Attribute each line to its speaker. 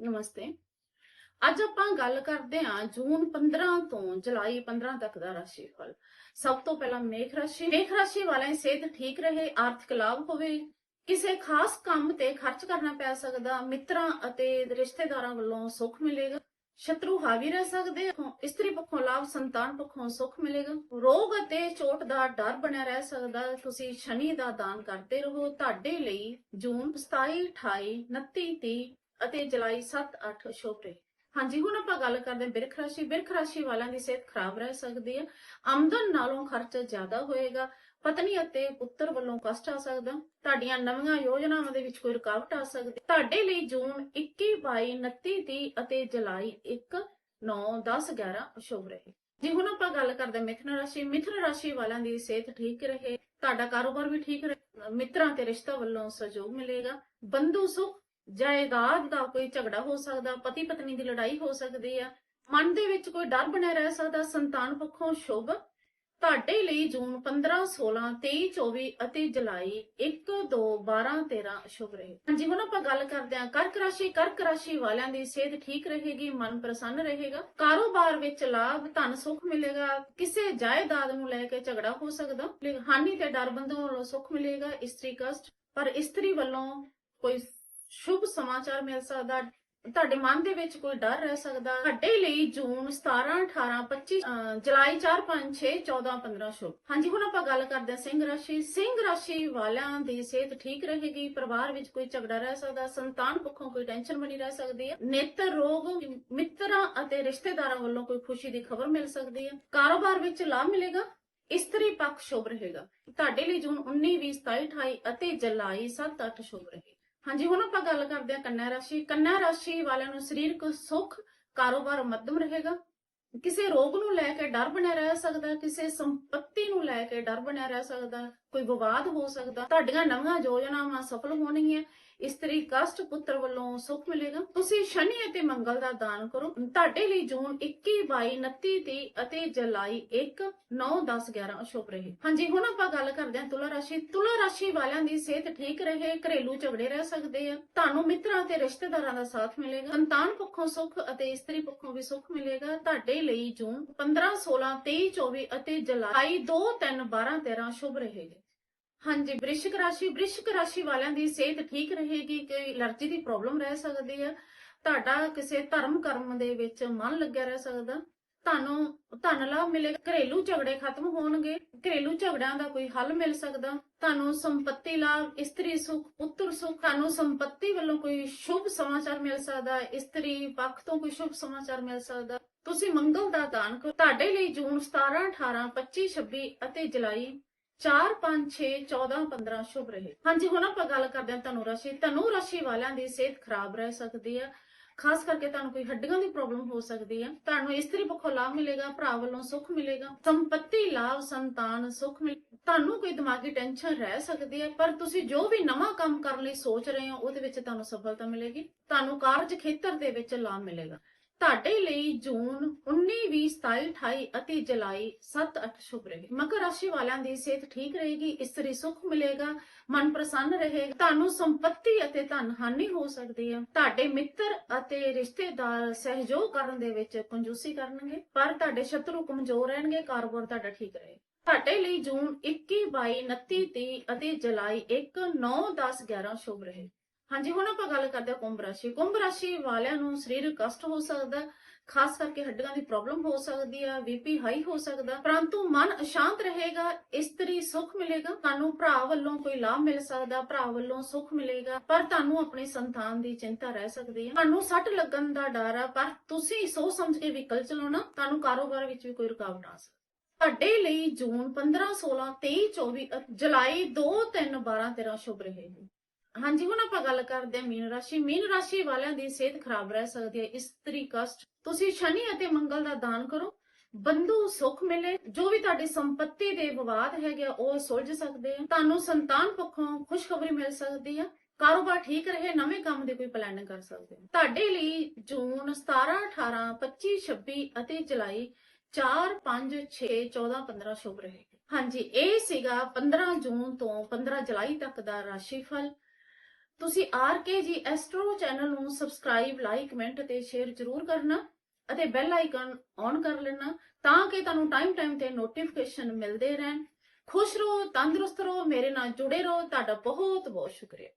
Speaker 1: ਨਮਸਤੇ। ਅੱਜ ਆਪਾਂ ਗੱਲ ਕਰਦੇ ਹਾਂ ਜੂਨ 15 ਤੋਂ ਜੁਲਾਈ 15 ਤੱਕ ਦਾ ਰਾਸ਼ੀਫਲ। ਸਭ ਤੋਂ ਪਹਿਲਾਂ ਮੇਖ ਰਾਸ਼ੀ। ਮੇਖ ਰਾਸ਼ੀ ਵਾਲਿਆਂ ਦੀ ਸਿਹਤ ਠੀਕ ਰਹੇ, ਆਰਥਿਕ ਲਾਭ ਹੋਵੇ। ਕਿਸੇ ਖਾਸ ਕੰਮ ਤੇ ਖਰਚ ਕਰਨਾ ਪੈ ਸਕਦਾ, ਮਿੱਤਰਾਂ ਅਤੇ ਰਿਸ਼ਤੇਦਾਰਾਂ ਵੱਲੋਂ ਸੁੱਖ ਮਿਲੇਗਾ। ਸ਼ਤਰੂ ਹਾਵੀ ਰਹਿ ਸਕਦੇ ਇਸਤਰੀ ਪੱਖੋਂ ਲਾਭ, ਸੰਤਾਨ ਪੱਖੋਂ ਸੁੱਖ ਮਿਲੇਗਾ। ਰੋਗ ਅਤੇ ਚੋਟ ਦਾ ਡਰ ਬਣਿਆ ਰਹਿ ਸਕਦਾ। ਤੁਸੀਂ ਸ਼ਨੀ ਦਾ ਦਾਨ ਕਰਦੇ ਰਹੋ। ਤੁਹਾਡੇ ਲਈ ਜੂਨ 27 28 29 30 ਅਤੇ ਜੁਲਾਈ 7 8 ਸ਼ੁਭ ਰਹੇ ਹਾਂਜੀ, ਹੁਣ ਆਪਾਂ ਗੱਲ ਕਰਦੇ ਹਾਂ ਬਿਰਖ ਰਾਸ਼ੀ। ਬਿਰਖ ਰਾਸ਼ੀ ਵਾਲਿਆਂ ਦੀ ਸਿਹਤ ਖਰਾਬ ਰਹਿ ਸਕਦੀ ਹੈ। ਆਮਦਨ ਨਾਲੋਂ ਖਰਚ ਜ਼ਿਆਦਾ ਹੋਏਗਾ। ਪਤਨੀ ਅਤੇ ਪੁੱਤਰ ਵੱਲੋਂ ਕਸ਼ਟ ਆ ਸਕਦਾ। ਤੁਹਾਡੀਆਂ ਨਵੀਆਂ ਯੋਜਨਾਵਾਂ ਦੇ ਵਿੱਚ ਕੋਈ ਰੁਕਾਵਟ ਆ ਸਕਦੀ ਤੁਹਾਡੇ ਲਈ ਜੂਨ 21 22 29 30 ਅਤੇ ਜੁਲਾਈ 1 9 10 11 ਅਸ਼ੁਭ ਰਹੇ। ਜੀ, ਹੁਣ ਆਪਾਂ ਗੱਲ ਕਰਦੇ ਮਿਥੁਨ ਰਾਸ਼ੀ। ਮਿਥੁਨ ਰਾਸ਼ੀ ਵਾਲਿਆਂ ਦੀ ਸਿਹਤ ਠੀਕ ਰਹੇ। ਤੁਹਾਡਾ ਕਾਰੋਬਾਰ ਵੀ ਠੀਕ ਰਹੇ। ਮਿੱਤਰਾਂ ਤੇ ਰਿਸ਼ਤਾ ਵੱਲੋਂ ਸਹਿਯੋਗ ਮਿਲੇਗਾ। ਬੰਦੂ ਸੁਖ ਜਾਇਦਾਦ ਦਾ ਕੋਈ ਝਗੜਾ ਹੋ ਸਕਦਾ ਪਤੀ ਪਤਨੀ ਦੀ ਲੜਾਈ ਹੋ ਸਕਦੀ ਆ। ਮਨ ਦੇ ਵਿੱਚ ਕੋਈ ਡਰ ਬਣਿਆ ਰਹਿ ਸਕਦਾ, ਸੰਤਾਨ ਪੱਖੋਂ ਸ਼ੁਭ। ਤੁਹਾਡੇ ਲਈ ਜੂਨ 15 16 23 24 ਅਤੇ ਜੁਲਾਈ 1 2 12 13 ਸ਼ੁਭ ਰਹੇ। ਹਾਂਜੀ, ਹੁਣ ਆਪਾਂ ਗੱਲ ਕਰਦੇ ਹਾਂ। ਕਰਕ ਰਾਸ਼ੀ ਕਰਕ ਰਾਸ਼ੀ ਵਾਲਿਆਂ ਦੀ ਸਿਹਤ ਠੀਕ ਰਹੇਗੀ, ਮਨ ਪ੍ਰਸੰਨ ਰਹੇਗਾ। ਕਾਰੋਬਾਰ ਵਿੱਚ ਲਾਭ, ਧਨ ਸੁੱਖ ਮਿਲੇਗਾ। ਕਿਸੇ ਜਾਇਦਾਦ ਨੂੰ ਲੈ ਕੇ ਝਗੜਾ ਹੋ ਸਕਦਾ। ਹਾਨੀ ਤੇ ਡਰ ਬੰਧੋਂ ਵੱਲੋਂ ਸੁੱਖ ਮਿਲੇਗਾ, ਇਸਤਰੀ ਕਸ਼ਟ। ਪਰ ਇਸਤਰੀ ਵੱਲੋਂ ਕੋਈ ਸ਼ੁਭ ਸਮਾਚਾਰ ਮਿਲ ਸਕਦਾ। ਤੁਹਾਡੇ ਮਨ ਦੇ ਵਿੱਚ ਕੋਈ ਡਰ ਰਹਿ ਸਕਦਾ। ਤੁਹਾਡੇ ਲਈ ਜੂਨ 17 18 25 ਜੁਲਾਈ 4 5 6 14 15 ਸ਼ੁਭ ਹਾਂਜੀ, ਹੁਣ ਆਪਾਂ ਗੱਲ ਕਰਦੇ ਹਾਂ ਸਿੰਘ ਰਾਸ਼ੀ। ਸਿੰਘ ਰਾਸ਼ੀ ਵਾਲਿਆਂ ਦੀ ਸਿਹਤ ਠੀਕ ਰਹੇਗੀ, ਪਰਿਵਾਰ ਵਿੱਚ ਕੋਈ ਝਗੜਾ ਰਹਿ ਸਕਦਾ, ਸੰਤਾਨ ਪੱਖੋਂ ਕੋਈ ਟੈਨਸ਼ਨ ਬਣੀ ਰਹਿ ਸਕਦੀ ਹੈ। ਨੇਤਰ ਰੋਗ, ਮਿੱਤਰਾਂ ਅਤੇ ਰਿਸ਼ਤੇਦਾਰਾਂ ਵੱਲੋਂ ਕੋਈ ਖੁਸ਼ੀ ਦੀ ਖਬਰ ਮਿਲ ਸਕਦੀ ਹੈ। ਕਾਰੋਬਾਰ ਵਿੱਚ ਲਾਭ ਮਿਲੇਗਾ, ਇਸਤਰੀ ਪੱਖ ਸ਼ੁਭ ਰਹੇਗਾ। ਤੁਹਾਡੇ ਲਈ ਜੂਨ 19 20 27 28 ਅਤੇ ਜੁਲਾਈ 7 8 ਸ਼ੁਭ ਰਹੇ ਹਾਂਜੀ, ਹੁਣ ਆਪਾਂ ਗੱਲ ਕਰਦੇ ਹਾਂ ਕੰਨਿਆ ਰਾਸ਼ੀ। ਕੰਨਿਆ ਰਾਸ਼ੀ ਵਾਲਿਆਂ ਨੂੰ ਸਰੀਰਕ ਸੁੱਖ, ਕਾਰੋਬਾਰ ਮੱਧਮ ਰਹੇਗਾ। ਕਿਸੇ ਰੋਗ ਨੂੰ ਲੈ ਕੇ ਡਰ ਬਣਿਆ ਰਹਿ ਸਕਦਾ, ਕਿਸੇ ਸੰਪਤੀ ਨੂੰ ਲੈ ਕੇ ਡਰ ਬਣਿਆ ਰਹਿ ਸਕਦਾ। ਕੋਈ ਵਿਵਾਦ ਹੋ ਸਕਦਾ, ਤੁਹਾਡੀਆਂ ਨਵੀਆਂ ਯੋਜਨਾਵਾਂ ਸਫਲ ਹੋਣਗੀਆਂ ਇਸਤਰੀ ਕਸ਼ਟ ਪੁੱਤਰ ਵੱਲੋਂ ਸੁੱਖ ਮਿਲੇਗਾ। ਤੁਸੀਂ ਸ਼ਨੀ ਅਤੇ ਮੰਗਲ ਦਾ ਦਾਨ ਕਰੋ। ਤੁਹਾਡੇ ਲਈ ਜੂਨ 21 22 29 30 ਅਤੇ ਜੁਲਾਈ 1 9 10 11 ਸ਼ੁਭ ਰਹੇ। ਹਾਂਜੀ, ਹੁਣ ਆਪਾਂ ਗੱਲ ਕਰਦੇ ਹਾਂ ਤੁਲਾ ਰਾਸ਼ੀ। ਤੁਲਾ ਰਾਸ਼ੀ ਵਾਲਿਆਂ ਦੀ ਸਿਹਤ ਠੀਕ ਰਹੇ, ਘਰੇਲੂ ਝਗੜੇ ਰਹਿ ਸਕਦੇ ਆ। ਤੁਹਾਨੂੰ ਮਿੱਤਰਾਂ ਤੇ ਰਿਸ਼ਤੇਦਾਰਾਂ ਦਾ ਸਾਥ ਮਿਲੇਗਾ। ਸੰਤਾਨ ਪੱਖੋਂ ਸੁੱਖ ਅਤੇ ਇਸਤਰੀ ਪੱਖੋਂ ਵੀ ਸੁੱਖ ਮਿਲੇਗਾ। ਤੁਹਾਡੇ ਲਈ ਜੂਨ 15 16 23 24 ਅਤੇ ਜੁਲਾਈ 2 3 12 13 ਸ਼ੁਭ ਰਹੇਗਾ। ਹਾਂਜੀ, ਬ੍ਰਿਸ਼ਕ ਰਾਸ਼ੀ ਬ੍ਰਿਸ਼ਕ ਰਾਸ਼ੀ ਵਾਲਿਆਂ ਦੀ ਸਿਹਤ ਠੀਕ ਰਹੇਗੀ, ਕੋਈ ਅਲਰਜੀ ਦੀ ਪ੍ਰੋਬਲਮ ਰਹਿ ਸਕਦੀ ਹੈ ਤੁਹਾਡਾ ਕਿਸੇ ਧਰਮ ਕਰਮ ਦੇ ਵਿੱਚ ਮਨ ਲੱਗਿਆ ਰਹਿ ਸਕਦਾ। ਤੁਹਾਨੂੰ, ਧਨ ਲਾਭ ਮਿਲੇ, ਘਰੇਲੂ ਝਗੜੇ ਖਤਮ ਹੋਣਗੇ, ਘਰੇਲੂ ਝਗੜਿਆਂ ਦਾ ਕੋਈ ਹੱਲ ਮਿਲ ਸਕਦਾ। ਤੁਹਾਨੂੰ ਸੰਪਤੀ ਲਾਭ, ਇਸਤਰੀ ਸੁਖ, ਪੁੱਤਰ ਸੁਖ, ਤੁਹਾਨੂੰ ਸੰਪਤੀ ਵੱਲੋਂ ਕੋਈ ਸ਼ੁਭ ਸਮਾਚਾਰ ਮਿਲ ਸਕਦਾ। ਇਸਤਰੀ ਪੱਖ ਤੋਂ ਕੋਈ ਸ਼ੁਭ ਸਮਾਚਾਰ ਮਿਲ ਸਕਦਾ। ਤੁਸੀਂ ਮੰਗਲ ਦਾ ਦਾਨ ਕਰੋ। ਤੁਹਾਡੇ ਲਈ ਜੂਨ 17 18 25 26 ਅਤੇ ਜੁਲਾਈ 4 5 6 14 15 ਸ਼ੁਭ ਰਹੇ। ਹਾਂਜੀ, ਹੁਣ ਆਪਾਂ ਗੱਲ ਕਰਦੇ ਹਾਂ ਧਨੂ ਰਾਸ਼ੀ। ਧਨੂ ਰਾਸ਼ੀ ਵਾਲਿਆਂ ਦੀ ਸਿਹਤ ਖਰਾਬ ਰਹਿ ਸਕਦੀ ਹੈ। ਖਾਸ ਕਰਕੇ ਤੁਹਾਨੂੰ ਕੋਈ ਹੱਡੀਆਂ ਦੀ ਪ੍ਰੋਬਲਮ ਹੋ ਸਕਦੀ ਹੈ। ਤੁਹਾਨੂੰ ਇਸਤਰੀ ਪੱਖੋਂ ਲਾਭ ਮਿਲੇਗਾ, ਭਰਾ ਵੱਲੋਂ ਸੁੱਖ ਮਿਲੇਗਾ, ਸੰਪਤੀ, ਲਾਭ, ਸੰਤਾਨ, ਸੁੱਖ ਮਿਲ ਤੁਹਾਨੂੰ ਕੋਈ ਦਿਮਾਗੀ ਟੈਨਸ਼ਨ ਰਹਿ ਸਕਦੀ ਹੈ, ਪਰ ਤੁਸੀਂ ਜੋ ਵੀ ਨਵਾਂ ਕੰਮ ਕਰਨ ਲਈ ਸੋਚ ਰਹੇ ਹੋ, ਉਹਦੇ ਵਿੱਚ ਤੁਹਾਨੂੰ ਸਫਲਤਾ ਮਿਲੇਗੀ। ਤੁਹਾਨੂੰ ਕਾਰਜ ਖੇਤਰ ਦੇ ਵਿੱਚ ਲਾਭ ਮਿਲੇਗਾ। ਤੁਹਾਡੇ ਲਈ ਜੂਨ 19 20 27 28 ਅਤੇ ਜੁਲਾਈ 7 8 ਸ਼ੁਭ ਰਹੇ। ਮਕਰ ਰਾਸ਼ੀ ਵਾਲਿਆਂ ਦੀ ਸਿਹਤ ਠੀਕ ਰਹੇਗੀ, ਇਸਤਰੀ ਸੁੱਖ ਮਿਲੇਗਾ, ਮਨ ਪ੍ਰਸੰਨ ਰਹੇਗਾ। ਤੁਹਾਨੂੰ ਸੰਪत्ति ਅਤੇ ਧਨ ਹਾਨੀ ਹੋ ਸਕਦੀ ਹੈ। ਤੁਹਾਡੇ ਮਿੱਤਰ ਅਤੇ ਰਿਸ਼ਤੇਦਾਰ ਸਹਿਯੋਗ ਕਰਨ ਦੇ ਵਿੱਚ ਕੰਜੂਸੀ ਕਰਨਗੇ, ਪਰ ਤੁਹਾਡੇ ਸ਼ਤਰੂ ਕਮਜ਼ੋਰ ਰਹਿਣਗੇ, ਕਾਰੋਬਾਰ ਤੁਹਾਡਾ ਠੀਕ ਰਹੇ। ਤੁਹਾਡੇ ਲਈ ਜੂਨ 21 22 29 30 ਅਤੇ ਜੁਲਾਈ 1 9 10 11 ਸ਼ੁਭ ਰਹੇ। ਹਾਂਜੀ, ਹੁਣ ਆਪਾਂ ਗੱਲ ਕਰਦੇ ਹਾਂ ਕੁੰਭ ਰਾਸ਼ੀ। ਕੁੰਭ ਰਾਸ਼ੀ ਵਾਲਿਆਂ ਨੂੰ ਸਰੀਰਕ ਕਸ਼ਟ ਹੋ ਸਕਦਾ ਖਾਸ ਕਰਕੇ ਹੱਡੀਆਂ ਦੀ ਪ੍ਰੋਬਲਮ ਹੋ ਸਕਦੀ ਹੈ ਬੀਪੀ ਹਾਈ ਹੋ ਸਕਦਾ ਪਰੰਤੂ ਮਨ ਅਸ਼ਾਂਤ ਰਹੇਗਾ, ਇਸਤਰੀ ਸੁੱਖ ਮਿਲੇਗਾ, ਤੁਹਾਨੂੰ ਭਰਾ ਵੱਲੋਂ ਕੋਈ ਲਾਭ ਮਿਲ ਸਕਦਾ ਭਰਾ ਵੱਲੋਂ ਸੁੱਖ ਮਿਲੇਗਾ, ਪਰ ਤੁਹਾਨੂੰ ਆਪਣੀ ਸੰਤਾਨ ਦੀ ਚਿੰਤਾ ਰਹਿ ਸਕਦੀ ਹੈ। ਤੁਹਾਨੂੰ ਸੱਟ ਲੱਗਣ ਦਾ ਡਰ ਆ ਪਰ ਤੁਸੀਂ ਸੋਚ ਸਮਝ ਕੇ ਵਹੀਕਲ ਚਲਾਉਣਾ, ਤੁਹਾਨੂੰ ਕਾਰੋਬਾਰ ਵਿੱਚ ਵੀ ਕੋਈ ਰੁਕਾਵਟ ਆ ਸਕਦੀ ਤੁਹਾਡੇ ਲਈ ਜੂਨ 15 16 23 24 ਜੁਲਾਈ 2 3 12 13 ਸ਼ੁਭ ਰਹੇਗੀ। ਹਾਂਜੀ, ਹੁਣ ਆਪਾਂ ਗੱਲ ਕਰਦੇ ਹਾਂ ਮੀਨ ਰਾਸ਼ੀ। ਮੀਨ ਰਾਸ਼ੀ ਵਾਲਿਆਂ ਦੀ ਸਿਹਤ ਖਰਾਬ ਰਹਿ ਸਕਦੀ ਹੈ। ਇਸਤਰੀ ਕਸ਼ਟ ਤੁਸੀਂ ਸ਼ਨੀ ਅਤੇ ਮੰਗਲ ਦਾ ਦਾਨ ਕਰੋ। ਬੰਧੂ ਸੁੱਖ ਮਿਲੇ। ਜੋ ਵੀ ਤੁਹਾਡੀ ਸੰਪत्ति ਦੇ ਵਿਵਾਦ ਹੈਗੇ ਉਹ ਸੁਲਝ ਸਕਦੇ ਆ। ਤੁਹਾਨੂੰ ਸੰਤਾਨ ਪੱਖੋਂ ਖੁਸ਼ਖਬਰੀ ਮਿਲ ਸਕਦੀ ਆ। ਕਾਰੋਬਾਰ ਠੀਕ ਰਹੇ, ਨਵੇਂ ਕੰਮ ਦੀ ਕੋਈ ਪਲਾਨਿੰਗ ਕਰ ਸਕਦੇ ਹੋ ਤੁਹਾਡੇ ਲਈ ਜੂਨ 17 18 25 26 ਅਤੇ ਜੁਲਾਈ 4 5 6 14 15 ਸ਼ੁਭ ਰਹੇ ਹਾਂਜੀ, ਇਹ ਸੀਗਾ 15 ਜੂਨ ਤੋਂ 15 ਜੁਲਾਈ ਤੱਕ ਦਾ ਰਾਸ਼ੀਫਲ ਤੁਸੀਂ R K G astro channel ਨੂੰ ਸਬਸਕ੍ਰਾਈਬ, ਲਾਈਕ, ਕਮੈਂਟ ਅਤੇ ਸ਼ੇਅਰ ਜ਼ਰੂਰ ਕਰਨਾ ਅਤੇ ਬੈਲ ਆਈਕਨ ਔਨ ਕਰ ਲੈਣਾ ਤਾਂ ਕਿ ਤੁਹਾਨੂੰ ਟਾਈਮ ਟਾਈਮ ਤੇ ਨੋਟੀਫਿਕੇਸ਼ਨ ਮਿਲਦੇ ਰਹਿਣ। ਖੁਸ਼ ਰਹੋ, ਤੰਦਰੁਸਤ ਰਹੋ, ਮੇਰੇ ਨਾਲ ਜੁੜੇ ਰਹੋ। ਤੁਹਾਡਾ ਬਹੁਤ ਬਹੁਤ ਸ਼ੁਕਰੀਆ।